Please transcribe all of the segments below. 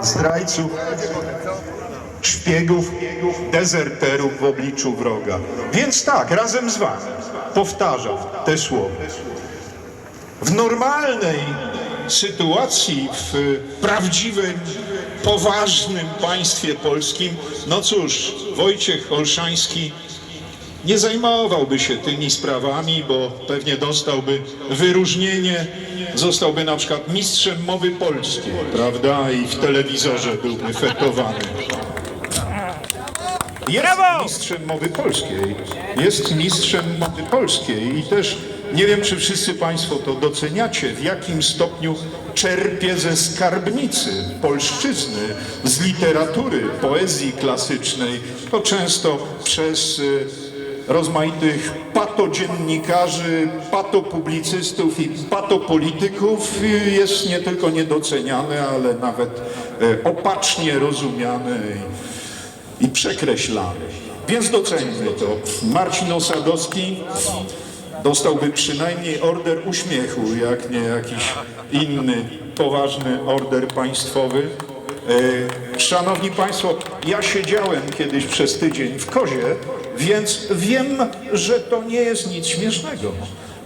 zdrajców, szpiegów, dezerterów w obliczu wroga. Więc tak, razem z wami powtarzam te słowa. W normalnej sytuacji, w prawdziwym, poważnym państwie polskim, no cóż, Wojciech Olszański nie zajmowałby się tymi sprawami, bo pewnie dostałby wyróżnienie, zostałby na przykład mistrzem mowy polskiej, prawda? I w telewizorze byłby fetowany. Jest mistrzem mowy polskiej. Jest mistrzem mowy polskiej i też nie wiem, czy wszyscy Państwo to doceniacie, w jakim stopniu czerpie ze skarbnicy polszczyzny, z literatury, poezji klasycznej. To często przez y, rozmaitych patodziennikarzy, patopublicystów i patopolityków y, jest nie tylko niedoceniane, ale nawet y, opacznie rozumiane i, przekreślane. Więc doceńmy to. Marcin Osadowski dostałby przynajmniej order uśmiechu, jak nie jakiś inny poważny order państwowy. E, Szanowni Państwo, ja siedziałem kiedyś przez tydzień w Kozie, więc wiem, że to nie jest nic śmiesznego.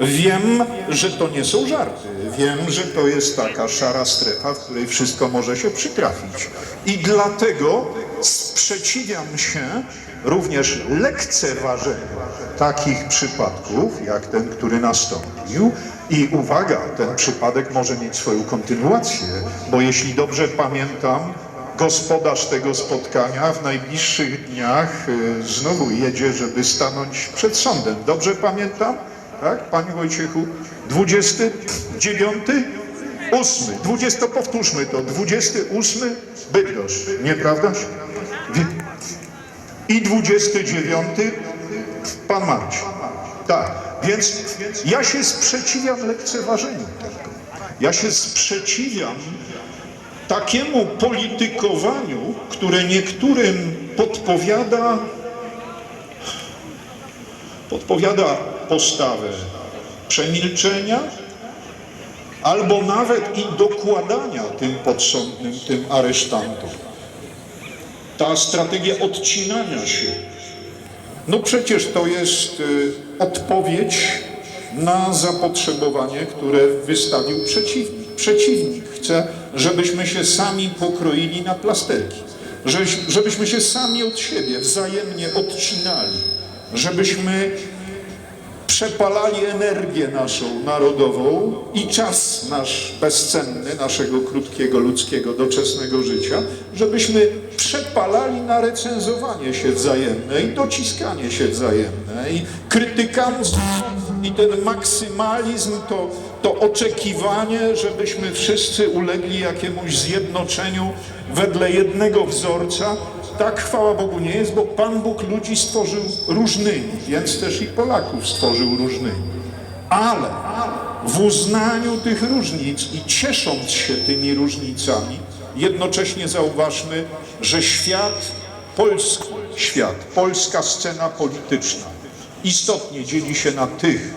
Wiem, że to nie są żarty. Wiem, że to jest taka szara strefa, w której wszystko może się przytrafić. I dlatego sprzeciwiam się również lekceważeniu takich przypadków, jak ten, który nastąpił. I uwaga, ten przypadek może mieć swoją kontynuację, bo jeśli dobrze pamiętam, gospodarz tego spotkania w najbliższych dniach y, znowu jedzie, żeby stanąć przed sądem. Dobrze pamiętam? Tak, Panie Wojciechu? 29? 8. 20, powtórzmy to. 28 Bydgoszcz, nieprawdaż? I 29 Pan Marcin. Tak, więc ja się sprzeciwiam lekceważeniu tego. Ja się sprzeciwiam takiemu politykowaniu, które niektórym podpowiada, podpowiada postawę przemilczenia, albo nawet i dokładania tym podsądnym, tym aresztantom. Ta strategia odcinania się, no przecież to jest y, odpowiedź na zapotrzebowanie, które wystawił przeciwnik. Przeciwnik chce, żebyśmy się sami pokroili na plasterki, żebyś- żebyśmy się sami od siebie wzajemnie odcinali, żebyśmy przepalali energię naszą narodową i czas nasz bezcenny, naszego krótkiego, ludzkiego, doczesnego życia, żebyśmy przepalali na recenzowanie się wzajemne i dociskanie się wzajemne. I krytykanstwo i ten maksymalizm, to, to oczekiwanie, żebyśmy wszyscy ulegli jakiemuś zjednoczeniu wedle jednego wzorca, tak chwała Bogu nie jest, bo Pan Bóg ludzi stworzył różnymi, więc też i Polaków stworzył różnymi. Ale w uznaniu tych różnic i ciesząc się tymi różnicami, jednocześnie zauważmy, że świat polski, świat, polska scena polityczna istotnie dzieli się na tych,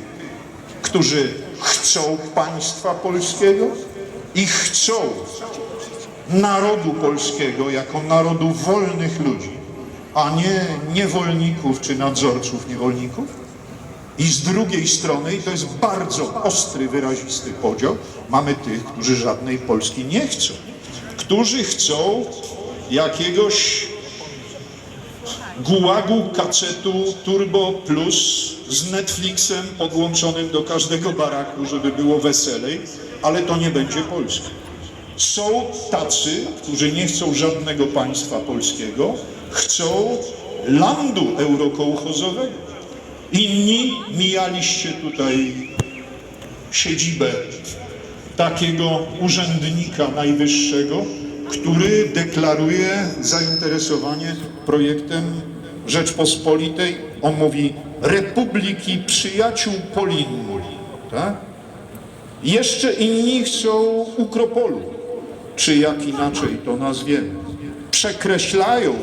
którzy chcą państwa polskiego i chcą narodu polskiego jako narodu wolnych ludzi, a nie niewolników czy nadzorców niewolników. I z drugiej strony, i to jest bardzo ostry, wyrazisty podział, mamy tych, którzy żadnej Polski nie chcą. Którzy chcą jakiegoś gułagu, kacetu, Turbo Plus z Netflixem podłączonym do każdego baraku, żeby było weselej, ale to nie będzie Polska. Są tacy, którzy nie chcą żadnego państwa polskiego, chcą landu eurokołchozowego. Inni mijaliście tutaj siedzibę takiego urzędnika najwyższego, który deklaruje zainteresowanie projektem Rzeczpospolitej. On mówi Republiki Przyjaciół Polinu. Tak? Jeszcze inni chcą Ukropolu, czy jak inaczej to nazwiemy. Przekreślają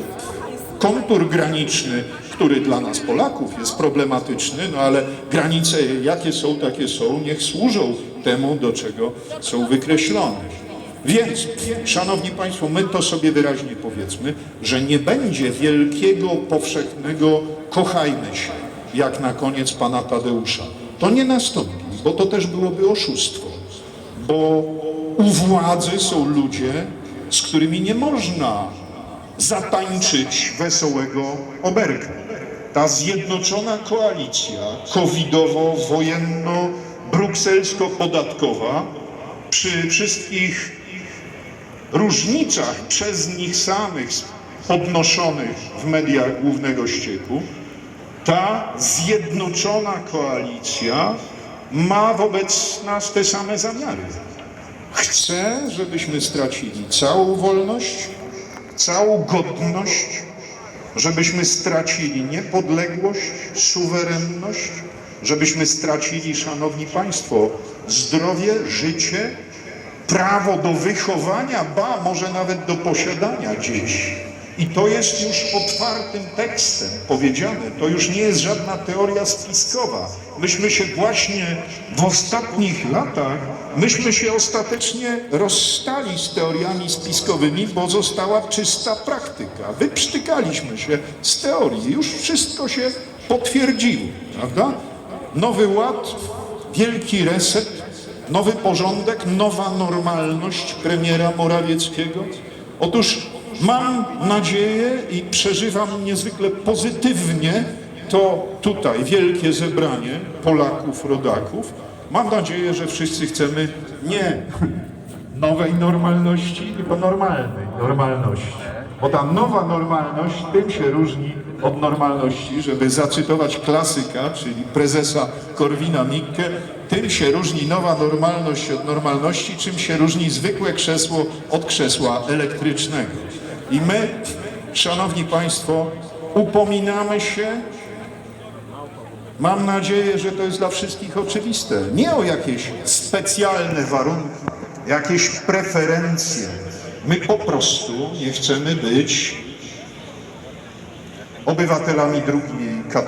kontur graniczny, który dla nas Polaków jest problematyczny, no ale granice jakie są, takie są, niech służą temu, do czego są wykreślone. Więc, szanowni państwo, my to sobie wyraźnie powiedzmy, że nie będzie wielkiego, powszechnego kochajmy się, jak na koniec pana Tadeusza. To nie nastąpi, bo to też byłoby oszustwo. Bo u władzy są ludzie, z którymi nie można zatańczyć wesołego oberka. Ta zjednoczona koalicja covidowo-wojenno-brukselsko-podatkowa przy wszystkich różnicach przez nich samych podnoszonych w mediach głównego ścieku, ta zjednoczona koalicja ma wobec nas te same zamiary. Chce, żebyśmy stracili całą wolność, całą godność, żebyśmy stracili niepodległość, suwerenność, żebyśmy stracili, szanowni państwo, zdrowie, życie, prawo do wychowania, ba, może nawet do posiadania dzieci. I to jest już otwartym tekstem powiedziane. To już nie jest żadna teoria spiskowa. Myśmy się właśnie w ostatnich latach, myśmy się ostatecznie rozstali z teoriami spiskowymi, bo została czysta praktyka. Wyprztykaliśmy się z teorii. Już wszystko się potwierdziło, prawda? Nowy ład, wielki reset, nowy porządek, nowa normalność premiera Morawieckiego. Otóż mam nadzieję i przeżywam niezwykle pozytywnie to tutaj wielkie zebranie Polaków, rodaków. Mam nadzieję, że wszyscy chcemy nie nowej normalności, tylko normalnej normalności. Bo ta nowa normalność tym się różni od normalności, żeby zacytować klasyka, czyli prezesa Korwina Mikke, tym się różni nowa normalność od normalności, czym się różni zwykłe krzesło od krzesła elektrycznego. I my, szanowni państwo, upominamy się Mam nadzieję, że to jest dla wszystkich oczywiste. Nie o jakieś specjalne warunki, jakieś preferencje. My po prostu nie chcemy być obywatelami drugiej kategorii.